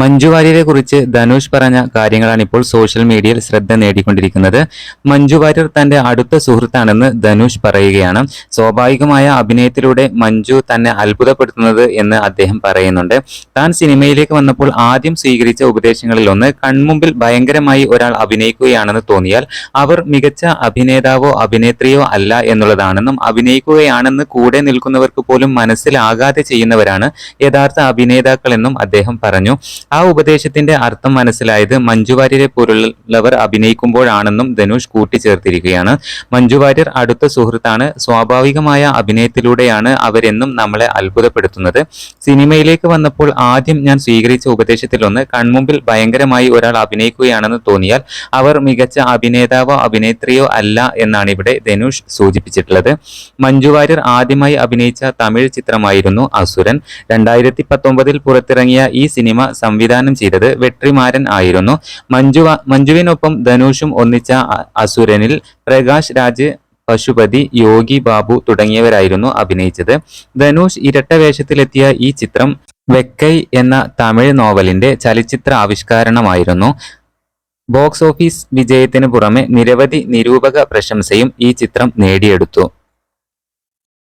മഞ്ജു വാര്യരെ കുറിച്ച് ധനുഷ് പറഞ്ഞ കാര്യങ്ങളാണ് ഇപ്പോൾ സോഷ്യൽ മീഡിയയിൽ ശ്രദ്ധ നേടിക്കൊണ്ടിരിക്കുന്നത്. മഞ്ജു വാര്യർ തന്റെ അടുത്ത സുഹൃത്താണെന്ന് ധനുഷ് പറയുകയാണ്. സ്വാഭാവികമായ അഭിനയത്തിലൂടെ മഞ്ജു തന്നെ അത്ഭുതപ്പെടുത്തുന്നത് എന്ന് അദ്ദേഹം പറയുന്നുണ്ട്. താൻ സിനിമയിലേക്ക് വന്നപ്പോൾ ആദ്യം സ്വീകരിച്ച ഉപദേശങ്ങളിൽ ഒന്ന് കൺമുമ്പിൽ ഭയങ്കരമായി ഒരാൾ അഭിനയിക്കുകയാണെന്ന് തോന്നിയാൽ അവർ മികച്ച അഭിനേതാവോ അഭിനേത്രിയോ അല്ല എന്നുള്ളതാണെന്നും അഭിനയിക്കുകയാണെന്ന് കൂടെ നിൽക്കുന്നവർക്ക് പോലും മനസ്സിലാകാതെ ചെയ്യുന്നവരാണ് യഥാർത്ഥ അഭിനേതാക്കളെന്നും അദ്ദേഹം പറഞ്ഞു. ആ ഉപദേശത്തിന്റെ അർത്ഥം മനസ്സിലായത് മഞ്ജു വാര്യരെ പോലുള്ളവർ അഭിനയിക്കുമ്പോഴാണെന്നും ധനുഷ് കൂട്ടിച്ചേർത്തിരിക്കുകയാണ്. മഞ്ജു വാര്യർ അടുത്ത സുഹൃത്താണ്. സ്വാഭാവികമായ അഭിനയത്തിലൂടെയാണ് അവരെന്നും നമ്മളെ അത്ഭുതപ്പെടുത്തുന്നത്. സിനിമയിലേക്ക് വന്നപ്പോൾ ആദ്യം ഞാൻ സ്വീകരിച്ച ഉപദേശത്തിലൊന്ന് കൺമുമ്പിൽ ഭയങ്കരമായി ഒരാൾ അഭിനയിക്കുകയാണെന്ന് തോന്നിയാൽ അവർ മികച്ച അഭിനേതാവോ അഭിനേത്രിയോ അല്ല എന്നാണ് ഇവിടെ ധനുഷ് സൂചിപ്പിച്ചിട്ടുള്ളത്. മഞ്ജു വാര്യർ ആദ്യമായി അഭിനയിച്ച തമിഴ് ചിത്രമായിരുന്നു അസുരൻ. രണ്ടായിരത്തി പത്തൊമ്പതിൽ പുറത്തിറങ്ങിയ ഈ സിനിമ സംവിധാനം ചെയ്തത് വെട്രിമാരൻ ആയിരുന്നു. മഞ്ജു മഞ്ജുവിനൊപ്പം ധനുഷും ഒന്നിച്ച അസുരനിൽ പ്രകാശ് രാജ് പശുപതി യോഗി ബാബു തുടങ്ങിയവരായിരുന്നു അഭിനയിച്ചത്. ധനുഷ് ഇരട്ട വേഷത്തിലെത്തിയ ഈ ചിത്രം വെക്കൈ എന്ന തമിഴ് നോവലിന്റെ ചലച്ചിത്ര ആവിഷ്കാരണമായിരുന്നു. ബോക്സ് ഓഫീസ് വിജയത്തിന് പുറമെ നിരവധി നിരൂപക പ്രശംസയും ഈ ചിത്രം നേടിയെടുത്തു.